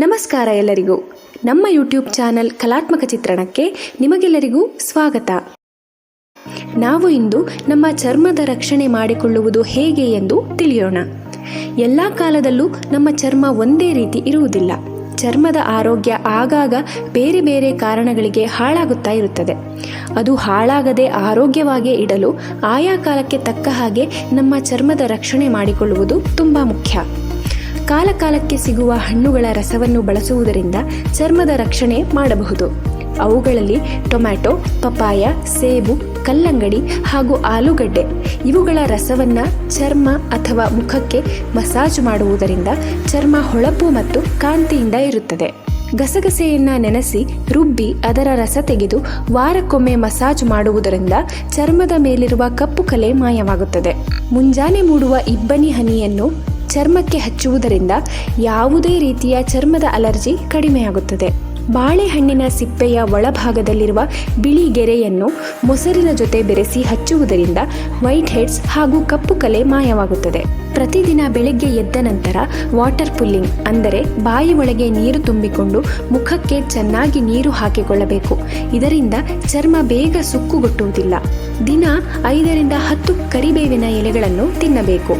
ನಮಸ್ಕಾರ ಎಲ್ಲರಿಗೂ. ನಮ್ಮ ಯೂಟ್ಯೂಬ್ ಚಾನೆಲ್ ಕಲಾತ್ಮಕ ಚಿತ್ರಣಕ್ಕೆ ನಿಮಗೆಲ್ಲರಿಗೂ ಸ್ವಾಗತ. ನಾವು ಇಂದು ನಮ್ಮ ಚರ್ಮದ ರಕ್ಷಣೆ ಮಾಡಿಕೊಳ್ಳುವುದು ಹೇಗೆ ಎಂದು ತಿಳಿಯೋಣ. ಎಲ್ಲ ಕಾಲದಲ್ಲೂ ನಮ್ಮ ಚರ್ಮ ಒಂದೇ ರೀತಿ ಇರುವುದಿಲ್ಲ. ಚರ್ಮದ ಆರೋಗ್ಯ ಆಗಾಗ ಬೇರೆ ಬೇರೆ ಕಾರಣಗಳಿಗೆ ಹಾಳಾಗುತ್ತಾ ಇರುತ್ತದೆ. ಅದು ಹಾಳಾಗದೆ ಆರೋಗ್ಯವಾಗಿ ಇಡಲು ಆಯಾ ಕಾಲಕ್ಕೆ ತಕ್ಕ ಹಾಗೆ ನಮ್ಮ ಚರ್ಮದ ರಕ್ಷಣೆ ಮಾಡಿಕೊಳ್ಳುವುದು ತುಂಬ ಮುಖ್ಯ. ಕಾಲಕಾಲಕ್ಕೆ ಸಿಗುವ ಹಣ್ಣುಗಳ ರಸವನ್ನು ಬಳಸುವುದರಿಂದ ಚರ್ಮದ ರಕ್ಷಣೆ ಮಾಡಬಹುದು. ಅವುಗಳಲ್ಲಿ ಟೊಮ್ಯಾಟೊ ಪಪಾಯ ಸೇಬು, ಕಲ್ಲಂಗಡಿ ಹಾಗೂ ಆಲೂಗಡ್ಡೆ ಇವುಗಳ ರಸವನ್ನು ಚರ್ಮ ಅಥವಾ ಮುಖಕ್ಕೆ ಮಸಾಜ್ ಮಾಡುವುದರಿಂದ ಚರ್ಮ ಹೊಳಪು ಮತ್ತು ಕಾಂತಿಯಿಂದ ಇರುತ್ತದೆ. ಗಸಗಸೆಯನ್ನು ನೆನೆಸಿ ರುಬ್ಬಿ ಅದರ ರಸ ತೆಗೆದು ವಾರಕ್ಕೊಮ್ಮೆ ಮಸಾಜ್ ಮಾಡುವುದರಿಂದ ಚರ್ಮದ ಮೇಲಿರುವ ಕಪ್ಪು ಕಲೆ ಮಾಯವಾಗುತ್ತದೆ. ಮುಂಜಾನೆ ಮೂಡುವ ಇಬ್ಬನಿ ಹನಿಯನ್ನು ಚರ್ಮಕ್ಕೆ ಹಚ್ಚುವುದರಿಂದ ಯಾವುದೇ ರೀತಿಯ ಚರ್ಮದ ಅಲರ್ಜಿ ಕಡಿಮೆಯಾಗುತ್ತದೆ. ಬಾಳೆಹಣ್ಣಿನ ಸಿಪ್ಪೆಯ ಒಳಭಾಗದಲ್ಲಿರುವ ಬಿಳಿ ಗೆರೆಯನ್ನು ಮೊಸರಿನ ಜೊತೆ ಬೆರೆಸಿ ಹಚ್ಚುವುದರಿಂದ ವೈಟ್ ಹೆಡ್ಸ್ ಹಾಗೂ ಕಪ್ಪು ಕಲೆ ಮಾಯವಾಗುತ್ತದೆ. ಪ್ರತಿದಿನ ಬೆಳಗ್ಗೆ ಎದ್ದ ನಂತರ ವಾಟರ್ ಪುಲ್ಲಿಂಗ್ ಅಂದರೆ ಬಾಯಿ ಒಳಗೆ ನೀರು ತುಂಬಿಕೊಂಡು ಮುಖಕ್ಕೆ ಚೆನ್ನಾಗಿ ನೀರು ಹಾಕಿಕೊಳ್ಳಬೇಕು. ಇದರಿಂದ ಚರ್ಮ ಬೇಗ ಸುಕ್ಕುಗೊಟ್ಟುವುದಿಲ್ಲ. ದಿನ ಐದರಿಂದ ಹತ್ತು ಕರಿಬೇವಿನ ಎಲೆಗಳನ್ನು ತಿನ್ನಬೇಕು.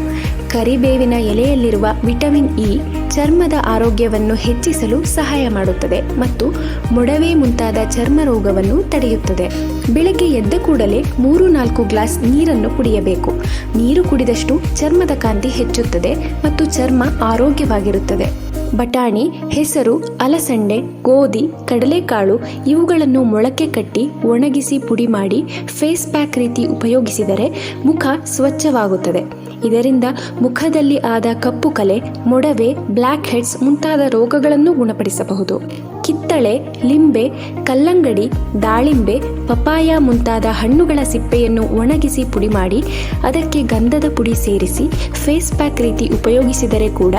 ಕರಿಬೇವಿನ ಎಲೆಯಲ್ಲಿರುವ ವಿಟಮಿನ್ ಇ ಚರ್ಮದ ಆರೋಗ್ಯವನ್ನು ಹೆಚ್ಚಿಸಲು ಸಹಾಯ ಮಾಡುತ್ತದೆ ಮತ್ತು ಮೊಡವೆ ಮುಂತಾದ ಚರ್ಮ ರೋಗವನ್ನು ತಡೆಯುತ್ತದೆ. ಬೆಳಗ್ಗೆ ಎದ್ದ ಕೂಡಲೇ ಮೂರು ನಾಲ್ಕು ಗ್ಲಾಸ್ ನೀರನ್ನು ಕುಡಿಯಬೇಕು. ನೀರು ಕುಡಿದಷ್ಟು ಚರ್ಮದ ಕಾಂತಿ ಹೆಚ್ಚುತ್ತದೆ ಮತ್ತು ಚರ್ಮ ಆರೋಗ್ಯವಾಗಿರುತ್ತದೆ. ಬಟಾಣಿ, ಹೆಸರು, ಅಲಸಂಡೆ, ಗೋಧಿ, ಕಡಲೆಕಾಳು ಇವುಗಳನ್ನು ಮೊಳಕೆ ಕಟ್ಟಿ ಒಣಗಿಸಿ ಪುಡಿ ಮಾಡಿ ಫೇಸ್ ಪ್ಯಾಕ್ ರೀತಿ ಉಪಯೋಗಿಸಿದರೆ ಮುಖ ಸ್ವಚ್ಛವಾಗುತ್ತದೆ. ಇದರಿಂದ ಮುಖದಲ್ಲಿ ಆದ ಕಪ್ಪು ಕಲೆ, ಮೊಡವೆ, ಬ್ಲ್ಯಾಕ್ ಹೆಡ್ಸ್ ಮುಂತಾದ ರೋಗಗಳನ್ನು ಗುಣಪಡಿಸಬಹುದು. ಕಿತ್ತಳೆ, ಲಿಂಬೆ, ಕಲ್ಲಂಗಡಿ, ದಾಳಿಂಬೆ ಪಪಾಯ ಮುಂತಾದ ಹಣ್ಣುಗಳ ಸಿಪ್ಪೆಯನ್ನು ಒಣಗಿಸಿ ಪುಡಿ ಮಾಡಿ ಅದಕ್ಕೆ ಗಂಧದ ಪುಡಿ ಸೇರಿಸಿ, ಫೇಸ್ ಪ್ಯಾಕ್ ರೀತಿ ಉಪಯೋಗಿಸಿದರೆ ಕೂಡ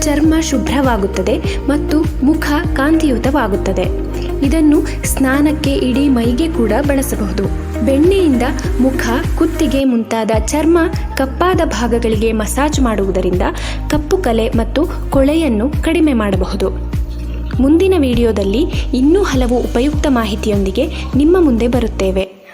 ಚರ್ಮ ಶುಭ್ರವಾಗುತ್ತದೆ ಮತ್ತು ಮುಖ ಕಾಂತಿಯುತವಾಗುತ್ತದೆ. ಇದನ್ನು ಸ್ನಾನಕ್ಕೆ ಇಡೀ ಮೈಗೆ ಕೂಡ ಬಳಸಬಹುದು. ಬೆಣ್ಣೆಯಿಂದ ಮುಖ, ಕುತ್ತಿಗೆ ಮುಂತಾದ ಚರ್ಮ ಕಪ್ಪಾದ ಭಾಗಗಳಿಗೆ ಮಸಾಜ್ ಮಾಡುವುದರಿಂದ ಕಪ್ಪು ಕಲೆ ಮತ್ತು ಕೊಳೆಯನ್ನು ಕಡಿಮೆ ಮಾಡಬಹುದು. ಮುಂದಿನ ವಿಡಿಯೋದಲ್ಲಿ ಇನ್ನೂ ಹಲವು ಉಪಯುಕ್ತ ಮಾಹಿತಿಯೊಂದಿಗೆ ನಿಮ್ಮ ಮುಂದೆ ಬರುತ್ತೇವೆ.